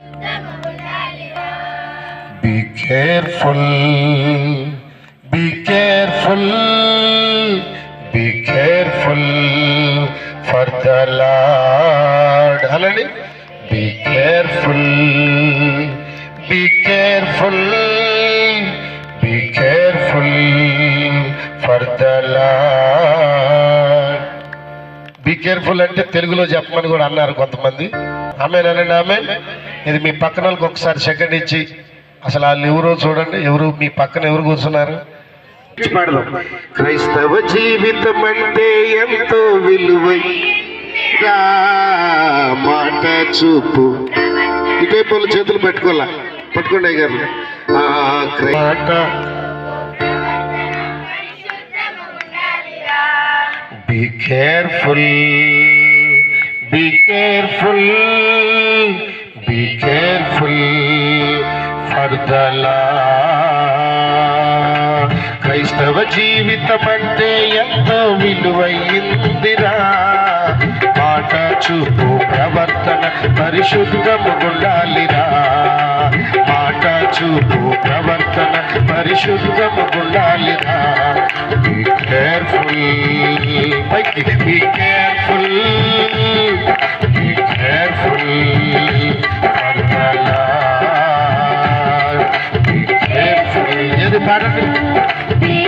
Be careful, be careful be careful for the Lord. Hallelujah. Be careful, be careful, be careful for the Lord. Be careful అంటే తెలుగులో చెప్పమని కూడా అన్నారు కొంతమంది ఆమె అనండి ఆమె ఇది మీ పక్కన వాళ్ళకి ఒకసారి సెకండ్ ఇచ్చి అసలు వాళ్ళు ఎవరో చూడండి ఎవరు మీ పక్కన ఎవరు కూర్చున్నారు? క్రైస్తవ జీవితం అంటే ఎంతో విలువై. రా మాట చూపు. ఇటువైపు వాళ్ళు చేతులు పెట్టుకోవాలా? పట్టుకోండి క్రై- మాట. Be careful, be careful, be careful for the law. క్రైస్తవ జీవితం అంటే ఎంతో విలువైందిరా. మాట చూపు ప్రవర్తన పరిశుద్ధము గుండాలిరా మాట చూపు ప్రవర్తన పరిశుద్ధము గుండాలిరా బీ కేర్ఫుల్ పైకి de para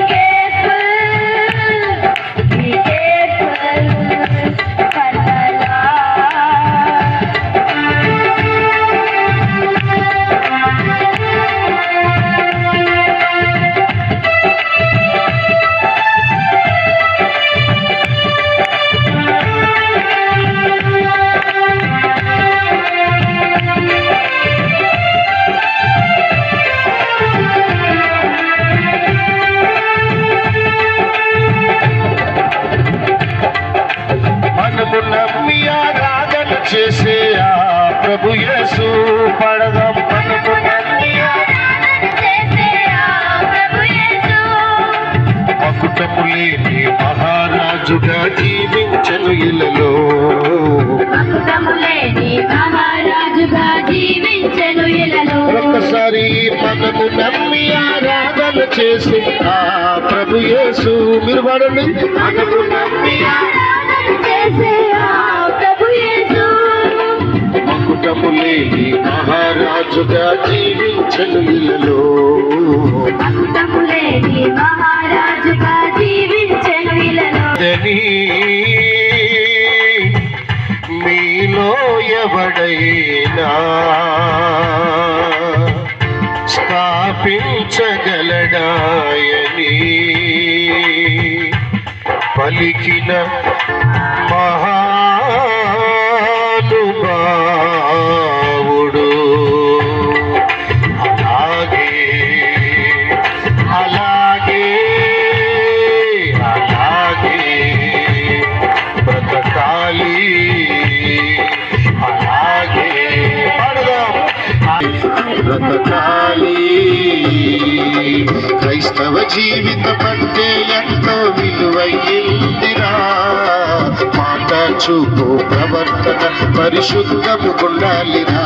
చేసి ఆ ప్రభు యేసు మీరు పాడండి మనము లేని మహారాజుగా జీవించను ఇలలో మహారాజుగా ఇలలో మీలో ఎవడైనా స్థాపించగలడాయని పలికిన మహానుభావుడు. అలాగే అలాగే అలాగే బ్రతకాలి. అలాగే పాడదాం. బ్రతకాలి. క్రైస్తవ జీవిత పట్టే ఎంతో విలువైందిరా. మాట చూపు ప్రవర్తన పరిశుద్ధము ఉండాలిరా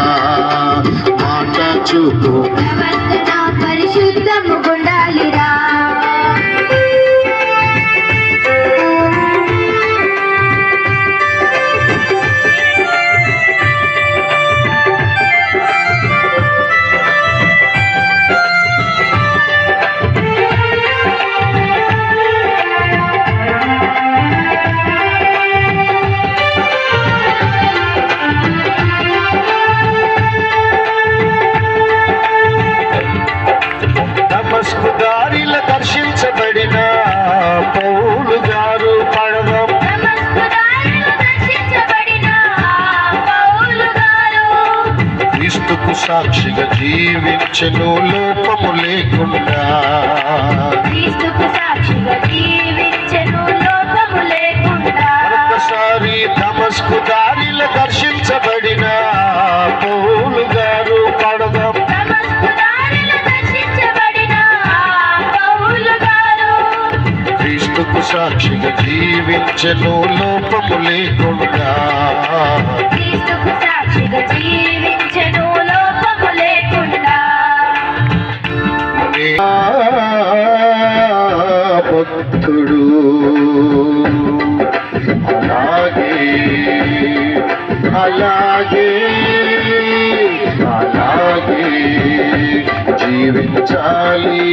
మాట చూపు ప్రవర్తన పరిశుద్ధము గుండాలిరా. సాక్షిగా జీవించను లోపము లేకుండా. మరొకసారి దమస్కు దారిల దర్శించబడిన పౌలు గారు పడదాం. క్రీస్తుకు సాక్షిగా జీవించెను లోపము లేకుండా. అలాగే అలాగే జీవించాలి.